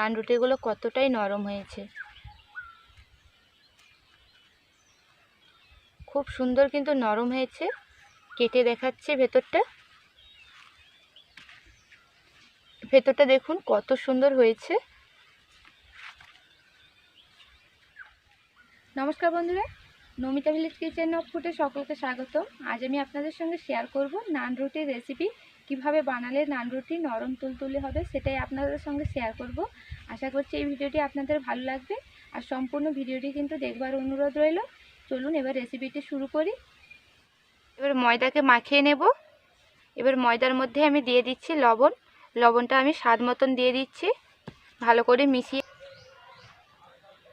নান রুটিগুলো কতটাই নরম হয়েছে। খুব সুন্দর কিন্তু নরম হয়েছে। কেটে দেখাচ্ছে ভেতরটা। ভেতরটা দেখুন কত সুন্দর হয়েছে। নমস্কার বন্ধুরা, নমিতা ভিলেজ কিচেন অফ ফুটে সকলকে স্বাগত আজ আমি আপনাদের সঙ্গে শেয়ার করব নান রুটির রেসিপি কীভাবে বানালে নান রুটি নরম তুলতুলে হবে সেটাই আপনাদের সঙ্গে শেয়ার করব। আশা করছি এই ভিডিওটি আপনাদের ভালো লাগবে। আর সম্পূর্ণ ভিডিওটি কিন্তু দেখবার অনুরোধ রইল। চলুন এবার রেসিপিটি শুরু করি। এবার ময়দাকে মাখিয়ে নেব। এবার ময়দার মধ্যে আমি দিয়ে দিচ্ছি লবণ। লবণটা আমি স্বাদ মতন দিয়ে দিচ্ছি। ভালো করে মিশিয়ে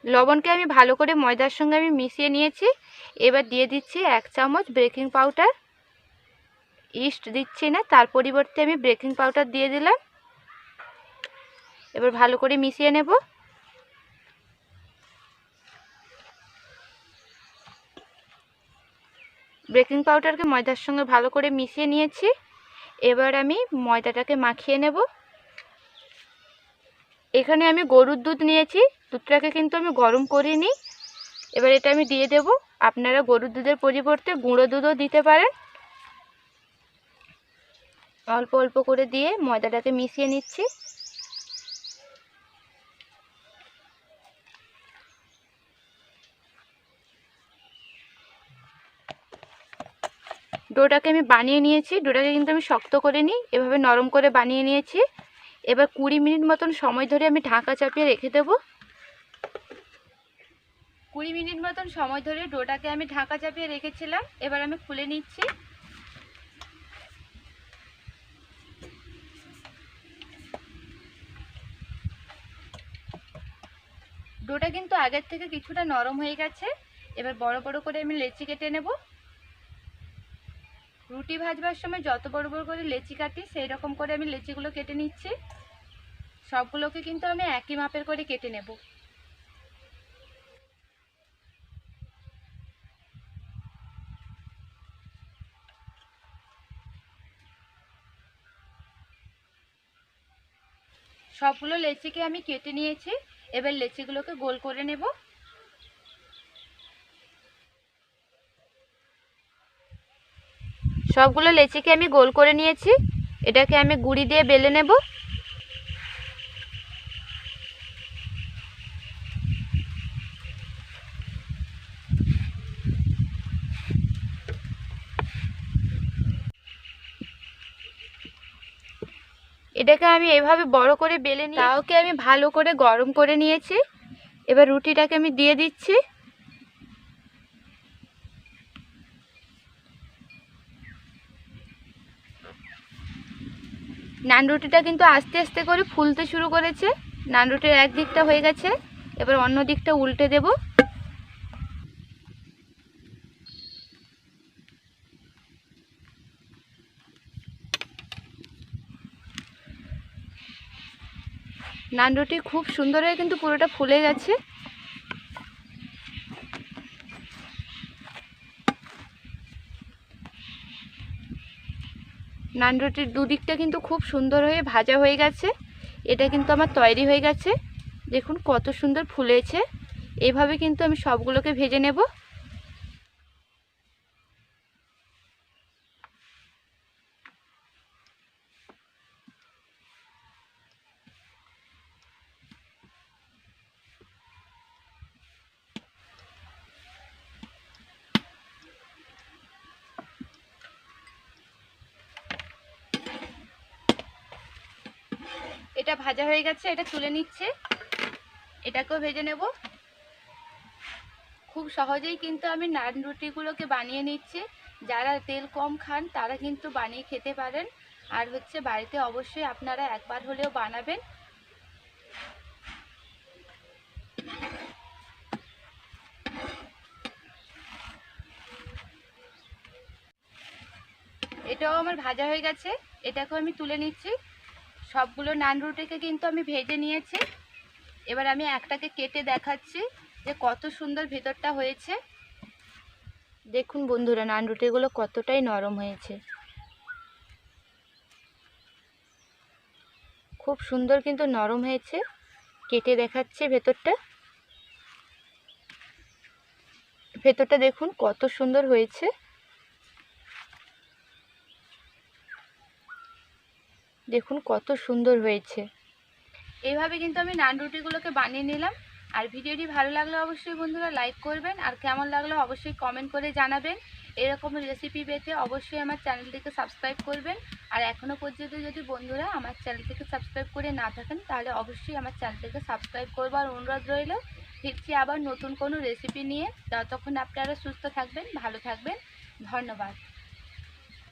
লবণকে আমি ভালো করে ময়দার সঙ্গে আমি মিশিয়ে নিয়েছি। এবার দিয়ে দিচ্ছি এক চামচ বেকিং পাউডার ইস্ট দিচ্ছি না, তার পরিবর্তে আমি বেকিং পাউডার দিয়ে দিলাম। এবার ভালো করে মিশিয়ে নেব। বেকিং পাউডারকে ময়দার সঙ্গে ভালো করে মিশিয়ে নিয়েছি। এবার আমি ময়দাটাকে মাখিয়ে নেব। এখানে আমি গরুর দুধ নিয়েছি, দুধটাকে কিন্তু আমি গরম করিনি। এবার এটা আমি দিয়ে দেব। আপনারা গরুর দুধের পরিবর্তে গুঁড়ো দুধও দিতে পারেন। অল্প অল্প করে দিয়ে ময়দাটাকে মিশিয়ে নিচ্ছি। ডোটাকে আমি বানিয়ে নিয়েছি। ডোটাকে কিন্তু আমি শক্ত করে নিই, এভাবে নরম করে বানিয়ে নিয়েছি। এবার কুড়ি মিনিট মতন সময় ধরে আমি ঢাকা চাপিয়ে রেখে দেবো। কুড়ি মিনিট মতন সময় ধরে ডোটাকে আমি ঢাকা চাপিয়ে রেখেছিলাম। এবার আমি খুলে নিচ্ছি। ডোটা কিন্তু আগের থেকে কিছুটা নরম হয়ে গেছে। এবার বড় বড় করে আমি লেচি কেটে নেব। রুটি ভাজবার সময় যত বড় বড় করে লেচি কাটি সেই রকম করে আমি লেচিগুলো কেটে নিচ্ছি। সবগুলোকে কিন্তু আমি একই মাপের করে কেটে নেব। সবগুলো লেচিকে আমি কেটে নিয়েছি। এবার লেচিগুলোকে গোল করে নেব। সবগুলো লেচিকে আমি গোল করে নিয়েছি। এটাকে আমি গুড়ি দিয়ে বেলে নেব। এটাকে আমি এভাবে বড় করে বেলে নিয়ে তাওকে আমি ভালো করে গরম করে নিয়েছি। এবার রুটিটাকে আমি দিয়ে দিচ্ছি। নান রুটিটা কিন্তু আস্তে আস্তে করে ফুলতে শুরু করেছে। নান রুটির এক দিকটা হয়ে গেছে। এবার অন্য দিকটা উল্টে দেব। নান রুটি খুব সুন্দর হয়ে কিন্তু পুরোটা ফুলে গেছে। নান রুটির দুদিকটা কিন্তু খুব সুন্দর হয়ে ভাজা হয়ে গেছে। এটা কিন্তু আমার তৈরি হয়ে গেছে। দেখুন কত সুন্দর ফুলেছে। এভাবে কিন্তু আমি সবগুলোকে ভেজে নেব। এটা ভাজা হয়ে গেছে, এটা তুলে নিচ্ছে। এটাকেও ভেজে নেব। খুব সহজেই কিন্তু আমি নান রুটিগুলোকে বানিয়ে নিচ্ছি। যারা তেল কম খান, তারা কিন্তু বানিয়ে খেতে পারেন। আর হচ্ছে বাড়িতে অবশ্যই আপনারা একবার হলেও বানাবেন। এটাও আমার ভাজা হয়ে গেছে। এটাকেও আমি তুলে নিচ্ছি। সবগুলো নান রুটিকে কিন্তু আমি ভেজে নিয়েছি। এবার আমি একটাকে কেটে দেখাচ্ছি যে কত সুন্দর ভেতরটা হয়েছে। দেখুন বন্ধুরা, নান রুটিগুলো কতটাই নরম হয়েছে। খুব সুন্দর কিন্তু নরম হয়েছে। কেটে দেখাচ্ছে ভেতরটা। ভেতরটা দেখুন কত সুন্দর হয়েছে। দেখুন কত সুন্দর হয়েছে। এইভাবে কিন্তু আমি নান রুটিগুলোকে বানিয়ে নিলাম। আর ভিডিওটি ভালো লাগলে অবশ্যই বন্ধুরা লাইক করবেন। আর কেমন লাগল অবশ্যই কমেন্ট করে জানাবেন। এরকম রেসিপি পেতে অবশ্যই আমার চ্যানেলটিকে সাবস্ক্রাইব করবেন। আর এখনও পর্যন্ত যদি বন্ধুরা আমার চ্যানেলটিকে সাবস্ক্রাইব করে না থাকেন, তাহলে অবশ্যই আমার চ্যানেলটিকে সাবস্ক্রাইব করবার অনুরোধ রইল। ফিরছি আবার নতুন কোনো রেসিপি নিয়ে। ততক্ষণ আপনারা সুস্থ থাকবেন, ভালো থাকবেন। ধন্যবাদ।